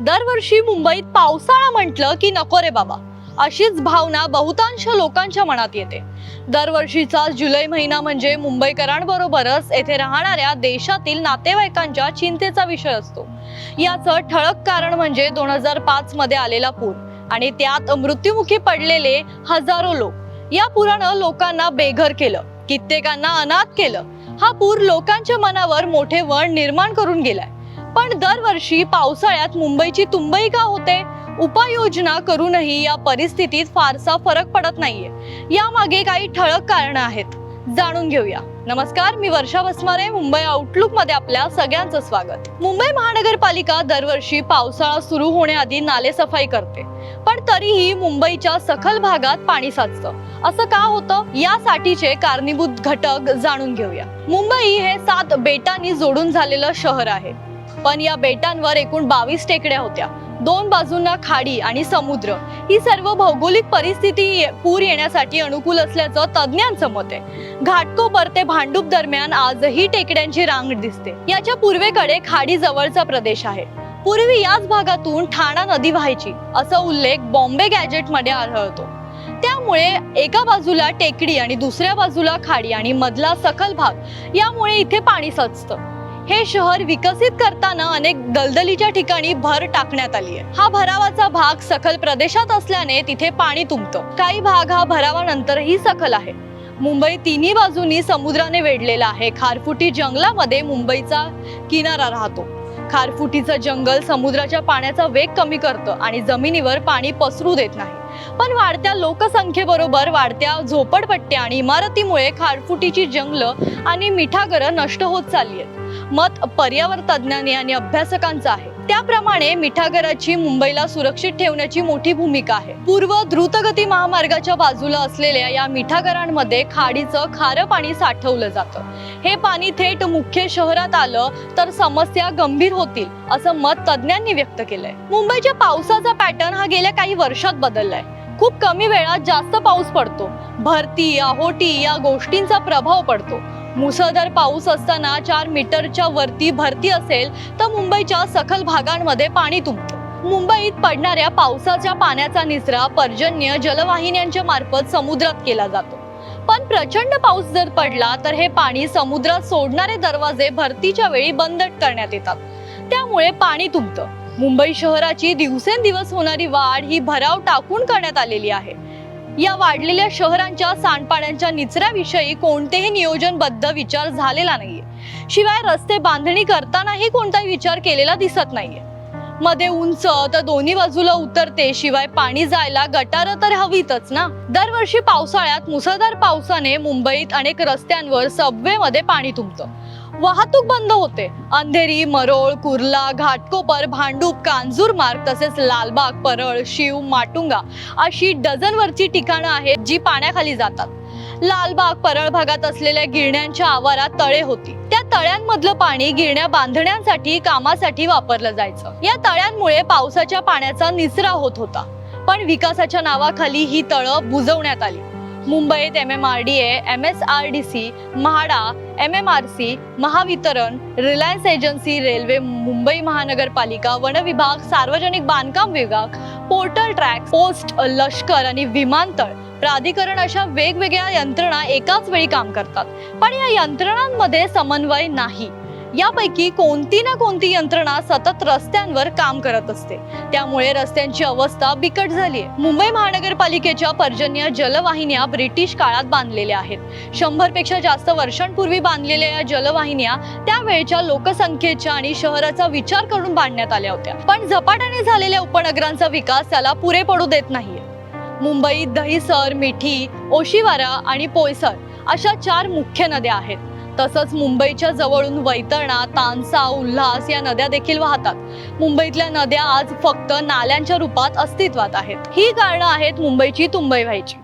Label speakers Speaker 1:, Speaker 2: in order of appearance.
Speaker 1: दरवर्षी मुंबईत पावसाळा म्हटलं की नको रे बाबा. अशीच भावना बहुतांश लोकांच्या मनात येते. दरवर्षीचा जुलै महिना म्हणजे मुंबईकरांबरोबरच येथे राहणाऱ्या देशातील नातेवाईकांच्या चिंतेचा विषय असतो. याचं ठळक कारण म्हणजे दोन हजार पाच मध्ये आलेला पूर आणि त्यात मृत्युमुखी पडलेले हजारो लोक. या पुरानं लोकांना बेघर केलं कित्येकांना अनाथ केलं. हा पूर लोकांच्या मनावर मोठे वण निर्माण करून गेलाय. पण दरवर्षी पावसाळ्यात मुंबईची तुंबई का होते? उपाययोजना करूनही या परिस्थितीत फारसा फरक पडत नाहीये. यामागे काही ठळक कारण आहेत. जाणून घेऊया. नमस्कार मी वर्षा वसमारे मुंबई आउटलुकमध्ये आपल्या सगळ्यांचं स्वागत. मुंबई महानगरपालिका दरवर्षी पावसाळा सुरू होण्याआधी नालेसफाई करते. पण तरीही मुंबईच्या सखल भागात पाणी साचतं. असं का होतं? यासाठीचे कारणीभूत घटक जाणून घेऊया. मुंबई हे सात बेटांनी जोडून झालेलं शहर आहे. पण या बेटांवर एकूण बावीस टेकड्या होत्या. दोन बाजूंना खाडी आणि समुद्र. ही सर्व भौगोलिक परिस्थिती पूर येण्यासाठी अनुकूल असल्याचं तज्ज्ञांचं मत आहे. घाटकोपर ते भांडूप दरम्यान आजही टेकड्यांची रांग दिसते. याच्या पूर्वेकडे खाडी जवळचा प्रदेश आहे. पूर्वी याच भागातून ठाणा नदी व्हायची असा उल्लेख बॉम्बे गॅजेटमध्ये आढळतो. त्यामुळे एका बाजूला टेकडी आणि दुसऱ्या बाजूला खाडी आणि मधला सखल भाग यामुळे इथे पाणी साचतं. हे शहर विकसित करताना अनेक दलदलीच्या ठिकाणी भर टाकण्यात आली आहे. हा भरावाचा भाग सखल प्रदेशात असल्याने तिथे पाणी तुंबतं. काही भाग हा भरावानंतरही सखल आहे. मुंबई तिन्ही बाजूनी समुद्राने वेढलेला आहे. खारफुटी जंगलामध्ये मुंबईचा किनारा राहतो. खारफुटीचं जंगल समुद्राच्या पाण्याचा वेग कमी करतं आणि जमिनीवर पाणी पसरू देत नाही. पण वाढत्या लोकसंख्येबरोबर वाढत्या झोपडपट्ट्या आणि इमारतीमुळे खारफुटीची जंगलं आणि मिठागरं नष्ट होत चालली आहेत. मत पर्यावरण तज्ज्ञांनी आणि अभ्यासकांचं आहे. त्याप्रमाणे मिठागराची मुंबईला सुरक्षित ठेवण्याची मोठी भूमिका आहे. पूर्व द्रुतगती महामार्गाच्या बाजूला असलेल्या या मिठागरांमध्ये खाडीचं खारं पाणी साठवलं जातं. हे पाणी थेट मुख्य शहरात आलं तर समस्या गंभीर होतील असं मत तज्ज्ञांनी व्यक्त केलंय. मुंबईच्या पावसाचा पॅटर्न हा गेल्या काही वर्षात बदललाय. खूप कमी वेळात जास्त पाऊस पडतो. भरती आहोटी या गोष्टींचा प्रभाव पडतो. मुसळधार पाऊस असताना चार मीटरच्या वरती भरती असेल तर मुंबईच्या सखल भागांमध्ये पाणी तुंबतं. मुंबईत पडणाऱ्या पावसाच्या पाण्याचा निचरा पर्जन्य जलवाहिन्यांच्या मार्फत समुद्रात केला जातो. पण प्रचंड पाऊस जर पडला तर हे पाणी समुद्रात सोडणारे दरवाजे भरतीच्या वेळी बंद करण्यात येतात. त्यामुळे पाणी तुंबतं. मुंबई शहराची दिवसेंदिवस होणारी वाढ ही भराव टाकून करण्यात आलेली आहे. या वाढलेल्या शहरांच्या सांडपाण्यांच्या निचऱ्याविषयी कोणतेही नियोजनबद्ध विचार झालेला नाहीये. शिवाय रस्ते बांधणी करतानाही कोणताही विचार केलेला दिसत नाहीये. मध्ये उंच तर दोन्ही बाजूला उतरते शिवाय पाणी जायला गटार तर हवीतच ना? दरवर्षी पावसाळ्यात मुसळधार पावसाने मुंबईत अनेक रस्त्यांवर सबवे मध्ये पाणी तुंबतं. वाहतूक बंद होते. अंधेरी मरोळ कुर्ला घाटकोपर भांडूप कांजूर मार्ग तसेच लालबाग परळ शिव माटुंगा अशी डझनवरची ठिकाणं आहेत जी पाण्याखाली जातात. लालबाग परळ भागात असलेल्या गिरण्यांच्या आवारात तळे होती. त्या तळ्यांमधलं पाणी गिरण्या बांधण्यासाठी कामासाठी वापरलं जायचं. या तळ्यांमुळे पावसाच्या पाण्याचा निचरा होत होता. पण विकासाच्या नावाखाली ही तळं बुजवण्यात आली. मुंबईत M M R D A M S R D C MHADA M M R C Mahavitaran Reliance agency railway Mumbai महानगरपालिका वन विभाग सार्वजनिक बांधकाम विभाग पोर्टल ट्रॅक पोस्ट लष्कर आणि विमानतळ. प्राधिकरण अशा वेगवेगळ्या यंत्रणा एकाच वेळी काम करतात. पण या यंत्रणांमध्ये समन्वय नाही. यापैकी कोणती ना कोणती यंत्रणा सतत रस्त्यांवर काम करत असते. त्यामुळे रस्त्यांची अवस्था बिकट झाली आहे. मुंबई महानगरपालिकेच्या पर्जन्य जलवाहिन्या ब्रिटिश काळात बांधलेल्या आहेत. शंभरपेक्षा जास्त वर्षांपूर्वी बांधलेल्या या जलवाहिन्या त्यावेळच्या लोकसंख्येच्या आणि शहराचा विचार करून बांधण्यात आल्या होत्या. पण झपाट्याने झालेल्या उपनगरांचा विकास त्याला पुरे पडू देत नाहीये. मुंबईत दहिसर मिठी ओशिवारा आणि पोयसर अशा चार मुख्य नद्या आहेत. तसंच मुंबईच्या जवळून वैतरणा तानसा उल्हास या नद्या देखील वाहतात. मुंबईतल्या नद्या आज फक्त नाल्यांच्या रूपात अस्तित्वात आहेत. ही कारणं आहेत मुंबईची तुंबई व्हायची.